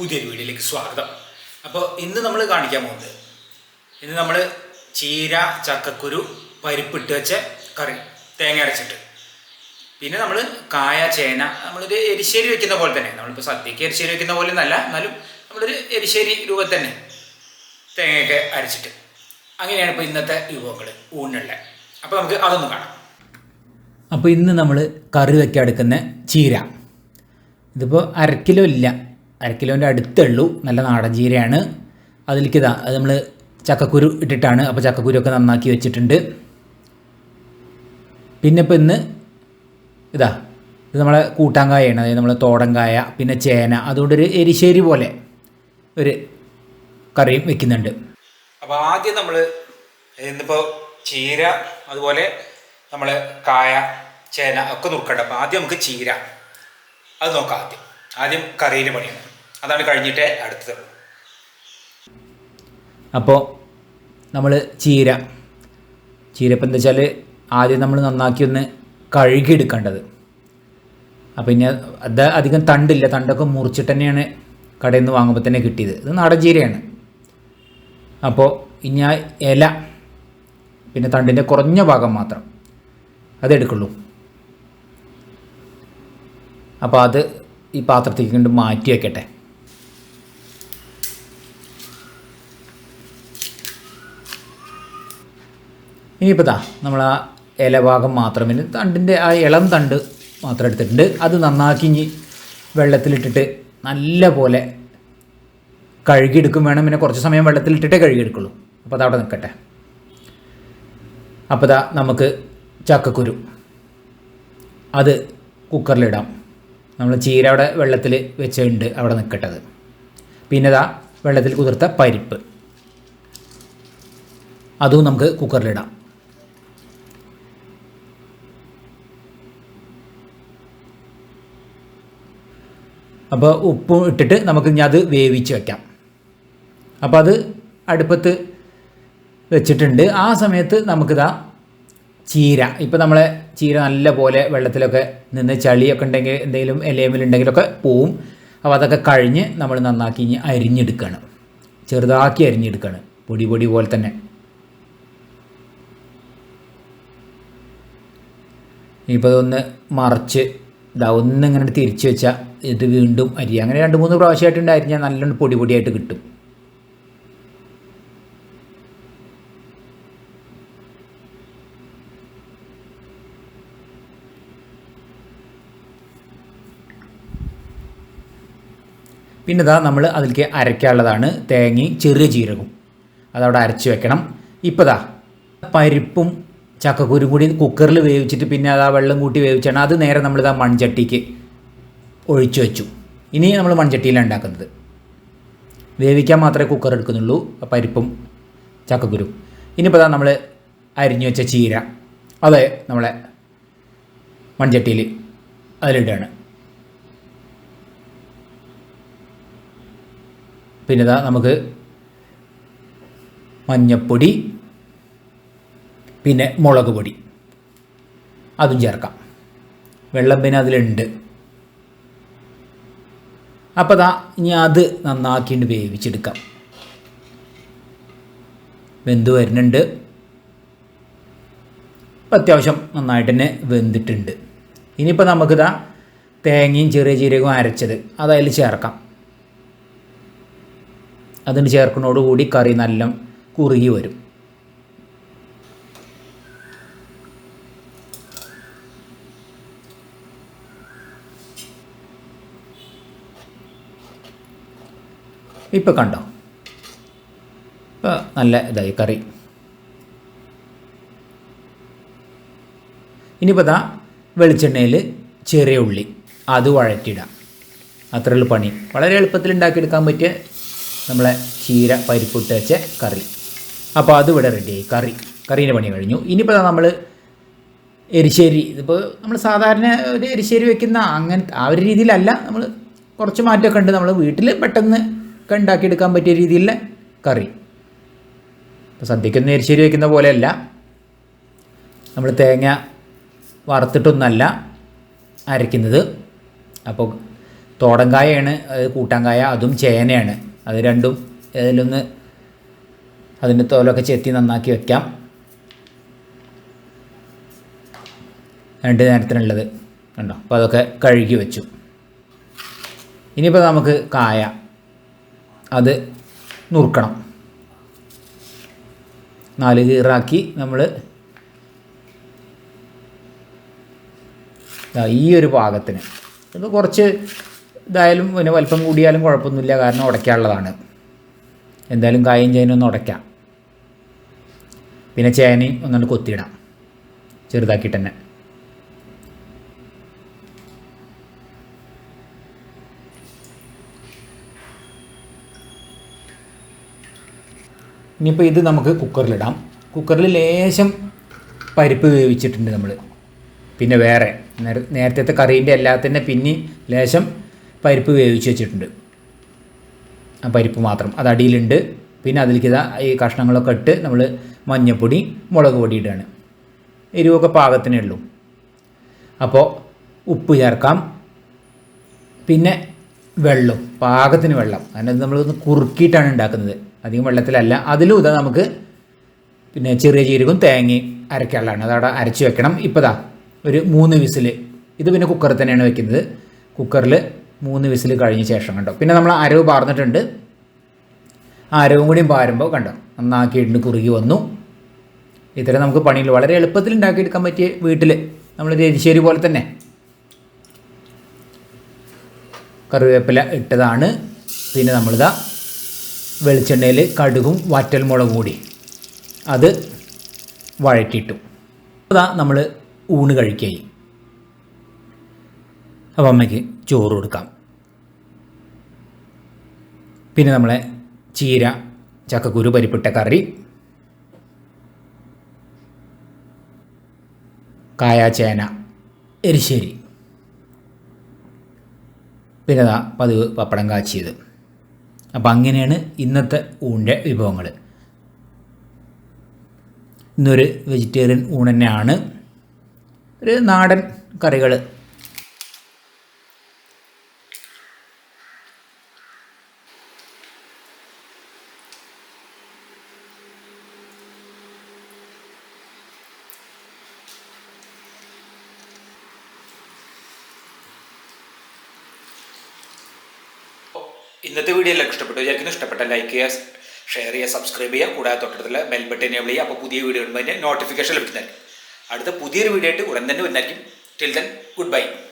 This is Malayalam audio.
പുതിയൊരു വീഡിയോയിലേക്ക് സ്വാഗതം. അപ്പോൾ ഇന്ന് നമ്മൾ കാണിക്കാൻ പോകുന്നത് ഇന്ന് നമ്മൾ ചീര ചക്കക്കുരു പരിപ്പിട്ട് വെച്ച കറി തേങ്ങ അരച്ചിട്ട്. പിന്നെ നമ്മൾ കായ ചേന നമ്മളൊരു എരിശ്ശേരി വെക്കുന്ന പോലെ തന്നെ. നമ്മളിപ്പോൾ സദ്യക്ക് എരിശ്ശേരി വെക്കുന്ന പോലെ ഒന്നല്ല എന്നാലും നമ്മളൊരു എരിശ്ശേരി രൂപത്തിൽ തന്നെ തേങ്ങയൊക്കെ അരച്ചിട്ട്. അങ്ങനെയാണ് ഇപ്പോൾ ഇന്നത്തെ വിഭവങ്ങൾ ഊണിനുള്ള. അപ്പോൾ നമുക്ക് അതൊന്ന് കാണാം. അപ്പോൾ ഇന്ന് നമ്മൾ കറി വെക്കാൻ എടുക്കുന്ന ചീര. ഇതിപ്പോൾ അര കിലോ ഇല്ല. അര അടുത്തുള്ളൂ. നല്ല നാടൻ ചീരയാണ്. അതിലേക്ക് ഇതാ അത് നമ്മൾ ചക്കക്കുരു ഇട്ടിട്ടാണ് അപ്പോൾ ചക്കക്കുരു ഒക്കെ നന്നാക്കി വെച്ചിട്ടുണ്ട്. പിന്നെ ഇപ്പോൾ ഇന്ന് ഇതാ ഇത് നമ്മളെ കൂട്ടാങ്കായാണ് അതായത് നമ്മളെ തോടങ്കായ പിന്നെ ചേന അതുകൊണ്ടൊരു എരിശ്ശേരി പോലെ ഒരു കറിയും വെക്കുന്നുണ്ട്. അപ്പോൾ ആദ്യം നമ്മൾ ഇന്നിപ്പോൾ ചീര അതുപോലെ നമ്മൾ കായ ചേന ഒക്കെ നോക്കണ്ട അപ്പോൾ ആദ്യം നമുക്ക് ചീര. അത് നോക്കാം ആദ്യം. ആദ്യം കറിയിൽ പണിയാണ്. അതാണ് കഴിഞ്ഞിട്ട് അടുത്തത്. അപ്പോൾ നമ്മൾ ചീര. ചീര ഇപ്പം എന്താ വെച്ചാൽ ആദ്യം നമ്മൾ നന്നാക്കി ഒന്ന് കഴുകിയെടുക്കേണ്ടത്. അപ്പം ഇനി അത് അധികം തണ്ടില്ല തണ്ടൊക്കെ മുറിച്ചിട്ട് തന്നെയാണ് കടയിൽ നിന്ന് വാങ്ങുമ്പോൾ തന്നെ കിട്ടിയത്. ഇത് നാടൻ ചീരയാണ്. അപ്പോൾ ഇനി ആ ഇല പിന്നെ തണ്ടിന്റെ കുറഞ്ഞ ഭാഗം മാത്രം അതെടുക്കുള്ളൂ അപ്പോൾ അത് ഈ പാത്രത്തേക്ക് കൊണ്ട് മാറ്റി വയ്ക്കട്ടെ ഇനിയിപ്പോൾ ദാ നമ്മൾ ആ ഇലഭാഗം മാത്രം തണ്ടിന്റെ ആ ഇളം തണ്ട് മാത്രം എടുത്തിട്ടുണ്ട്. അത് നന്നാക്കി ഇനി വെള്ളത്തിലിട്ടിട്ട് നല്ല പോലെ കഴുകിയെടുക്കും വേണം. പിന്നെ കുറച്ച് സമയം വെള്ളത്തിലിട്ടിട്ടേ കഴുകിയെടുക്കുള്ളൂ. അപ്പോൾ അവിടെ നിൽക്കട്ടെ. അപ്പോൾ ദാ നമുക്ക് ചക്കക്കുരു. അത് കുക്കറിലിടാം നമ്മൾ ചീര അവിടെ വെള്ളത്തിൽ വെച്ചിട്ടുണ്ട്. അവിടെ നിൽക്കട്ടത്. പിന്നെ ദാ വെള്ളത്തിൽ കുതിർത്ത പരിപ്പ്. അതും നമുക്ക് കുക്കറിലിടാം അപ്പോൾ ഉപ്പും ഇട്ടിട്ട് നമുക്ക് ഇനി അത് വേവിച്ച് വയ്ക്കാം അപ്പോൾ അത് അടുപ്പത്ത് വെച്ചിട്ടുണ്ട്. ആ സമയത്ത് നമുക്കിതാ ചീര. ഇപ്പോൾ നമ്മളെ ചീര നല്ല പോലെ വെള്ളത്തിലൊക്കെ നിന്ന് ചളിയൊക്കെ ഉണ്ടെങ്കിൽ എന്തെങ്കിലും ഇലയമിലുണ്ടെങ്കിലൊക്കെ പോവും. അപ്പോൾ അതൊക്കെ കഴിഞ്ഞ് നമ്മൾ നന്നാക്കി ഇനി അരിഞ്ഞെടുക്കുകയാണ് ചെറുതാക്കി അരിഞ്ഞെടുക്കുകയാണ് പൊടി പൊടി പോലെ തന്നെ. ഇപ്പോൾ ഇതൊന്ന് മറിച്ച് ഇതാ ഒന്ന് ഇങ്ങനെ തിരിച്ചു വെച്ചാൽ ഇത് വീണ്ടും അരി. അങ്ങനെ രണ്ട് മൂന്ന് പ്രാവശ്യമായിട്ടുണ്ട് അരിഞ്ഞാൽ നല്ലോണം പൊടി പൊടിയായിട്ട് കിട്ടും. പിന്നെ ഇതാ നമ്മൾ അതിലേക്ക് അരയ്ക്കാനുള്ളതാണ് തേങ്ങയും ചെറിയ ജീരകവും. അതവിടെ അരച്ച് വെക്കണം. ഇപ്പോൾ ഇതാ പരിപ്പും ചക്കക്കുരും കൂടി കുക്കറിൽ വേവിച്ചിട്ട് പിന്നെ അത് ആ വെള്ളം കൂട്ടി വേവിച്ചാണ്. അത് നേരെ നമ്മൾ ആ മൺചട്ടിക്ക് ഒഴിച്ചു വെച്ചു. ഇനി നമ്മൾ മൺചട്ടിയിലാണ് ഉണ്ടാക്കുന്നത്. വേവിക്കാൻ മാത്രമേ കുക്കർ എടുക്കുന്നുള്ളൂ പരിപ്പും ചക്കക്കുരും. ഇനിയിപ്പോൾ നമ്മൾ അരിഞ്ഞു വെച്ച ചീര. അത് നമ്മളെ മൺചട്ടിയിൽ അതിലിടുകയാണ്. പിന്നെ ഇതാ നമുക്ക് മഞ്ഞപ്പൊടി പിന്നെ മുളക് പൊടി. അതും ചേർക്കാം. വെള്ളം പിന്നെ അതിലുണ്ട്. അപ്പോൾ ദാ ഇനി അത് നന്നാക്കിയിട്ട് വേവിച്ചെടുക്കാം. വെന്ത് വരുന്നുണ്ട്. അത്യാവശ്യം നന്നായിട്ട് തന്നെ വെന്തിട്ടുണ്ട്. ഇനിയിപ്പോൾ നമുക്കിതാ തേങ്ങയും ചെറിയ ജീരകവും അരച്ചത് അത് അതിൽ ചേർക്കാം. അതിന് ചേർക്കുന്നതോടുകൂടി കറി നല്ല കുറുകി വരും. ഇപ്പം കണ്ടോ? ഇപ്പോൾ നല്ല ഇതായി കറി. ഇനിയിപ്പോൾ ദാ വെളിച്ചെണ്ണയിൽ ചെറിയ ഉള്ളി. അത് വഴറ്റിയിടാം. അത്രയുള്ള പണി. വളരെ എളുപ്പത്തിൽ ഉണ്ടാക്കിയെടുക്കാൻ പറ്റിയ നമ്മളെ ചീര പരിപ്പിട്ട് വെച്ച കറി. അപ്പോൾ അത് ഇവിടെ റെഡിയായി കറി. കറീന്റെ പണി കഴിഞ്ഞു. ഇനിയിപ്പോൾ നമ്മൾ എരിശ്ശേരി. ഇതിപ്പോൾ നമ്മൾ സാധാരണ ഒരു എരിശ്ശേരി വെക്കുന്ന അങ്ങനെ ആ ഒരു രീതിയിലല്ല. നമ്മൾ കുറച്ച് മാറ്റമൊക്കെ ഉണ്ട്. നമ്മൾ വീട്ടിൽ പെട്ടെന്ന് ഒക്കെ ഉണ്ടാക്കിയെടുക്കാൻ പറ്റിയ രീതിയിലുള്ള കറി. ഇപ്പോൾ സദ്യക്കൊന്നും എരിശ്ശേരി വയ്ക്കുന്ന പോലെയല്ല. നമ്മൾ തേങ്ങ വറുത്തിട്ടൊന്നല്ല അരയ്ക്കുന്നത്. അപ്പോൾ തോടങ്കായാണ് കൂട്ടാങ്കായ അതും ചേനയാണ്. അത് രണ്ടും ഏതിലൊന്ന് അതിന്റെ തോലൊക്കെ ചെത്തി നന്നാക്കി വയ്ക്കാം രണ്ട് നേരത്തിനുള്ളത്. കണ്ടോ? അപ്പോൾ അതൊക്കെ കഴുകി വെച്ചു. ഇനിയിപ്പോൾ നമുക്ക് കായ. അത് നുറുക്കണം. നാല് കീറാക്കി നമ്മൾ ഈ ഒരു പാകത്തിന്. ഇപ്പോൾ കുറച്ച് ഇതായാലും പിന്നെ വലിപ്പം കൂടിയാലും കുഴപ്പമൊന്നുമില്ല കാരണം ഉടയ്ക്കാനുള്ളതാണ്. എന്തായാലും കായും ചേനയും ഒന്ന് ഉടയ്ക്കാം. പിന്നെ ചേനയും ഒന്നുകൊണ്ട് കൊത്തിയിടാം. ചെറുതാക്കിയിട്ട് തന്നെ. ഇനിയിപ്പോൾ ഇത് നമുക്ക് കുക്കറിലിടാം കുക്കറിൽ ലേശം പരിപ്പ് വേവിച്ചിട്ടുണ്ട് നമ്മൾ പിന്നെ വേറെ നേര നേരത്തെ കറീന്റെ എല്ലാത്തിന്റെ പിന്നെ ലേശം പരിപ്പ് വേവിച്ച് വെച്ചിട്ടുണ്ട്. ആ പരിപ്പ് മാത്രം. അത് അടിയിലുണ്ട്. പിന്നെ അതിലേക്ക് ഇതാ ഈ കഷ്ണങ്ങളൊക്കെ ഇട്ട് നമ്മൾ മഞ്ഞൾപ്പൊടി മുളക് പൊടി ഇടുകയാണ് എരിവൊക്കെ പാകത്തിനേ ഉള്ളൂ. അപ്പോൾ ഉപ്പ് ചേർക്കാം. പിന്നെ വെള്ളം പാകത്തിന് വെള്ളം. കാരണം നമ്മളൊന്ന് കുറുക്കിയിട്ടാണ് ഉണ്ടാക്കുന്നത്. അധികം വെള്ളത്തിലല്ല. അതിലും ഇതാ നമുക്ക് പിന്നെ ചെറിയ ജീരകവും തേങ്ങ അരക്കാനുള്ളതാണ്. അതവിടെ അരച്ച് വെക്കണം. ഇപ്പോൾ ഒരു മൂന്ന് വിസിൽ ഇത് പിന്നെ കുക്കറിൽ തന്നെയാണ് വെക്കുന്നത്. കുക്കറിൽ മൂന്ന് വിസിൽ കഴിഞ്ഞ ശേഷം കണ്ടോ. പിന്നെ നമ്മൾ അരവ് പാർന്നിട്ടുണ്ട്. ആ അരവും കൂടിയും പാരുമ്പോൾ കണ്ടോ നന്നാക്കിയിട്ടുണ്ട് കുറുകി വന്നു. ഇത്തരം നമുക്ക് പണിയിൽ വളരെ എളുപ്പത്തിൽ ഉണ്ടാക്കിയെടുക്കാൻ പറ്റിയ വീട്ടിൽ നമ്മൾ എരിശ്ശേരി പോലെ തന്നെ. കറിവേപ്പില ഇട്ടതാണ്. പിന്നെ നമ്മളിതാ വെളിച്ചെണ്ണയിൽ കടുകും വറ്റൽമുളകും കൂടി. അത് വഴറ്റിയിട്ടു. അതാ നമ്മൾ ഊണ് കഴിക്കായി അപ്പോൾ അമ്മയ്ക്ക് ചോറ് കൊടുക്കാം. പിന്നെ നമ്മളെ ചീര ചക്കക്കുരു പരിപ്പിട്ട കറി കായാചേന എരിശ്ശേരി. പിന്നെ പതിവ് പപ്പടം കാച്ചിയത്. അപ്പം അങ്ങനെയാണ് ഇന്നത്തെ ഊണിന്റെ വിഭവങ്ങൾ ഇന്നൊരു വെജിറ്റേറിയൻ ഊണ് തന്നെയാണ്. ഒരു നാടൻ കറികൾ ഇന്നത്തെ വീഡിയോ എല്ലാം ഇഷ്ടപ്പെട്ടു വിചാരിക്കുന്നു. ഇഷ്ടപ്പെട്ട ലൈക്ക് ചെയ്യുക ഷെയർ ചെയ്യുക സബ്സ്ക്രൈബ് ചെയ്യുക. കൂടാതെ തൊട്ടടുത്തുള്ള ബെൽ ബട്ടൺ എനേബിൾ ചെയ്യുക. അപ്പോൾ പുതിയ വീഡിയോ ഇടുമ്പോൾ നോട്ടിഫിക്കേഷൻ ലഭിക്കുന്നതായിരിക്കും. അടുത്ത പുതിയൊരു വീഡിയോ ആയിട്ട് ഉടൻ തന്നെ വരുന്നതായിരിക്കും ടിൽ ദെൻ ഗുഡ് ബൈ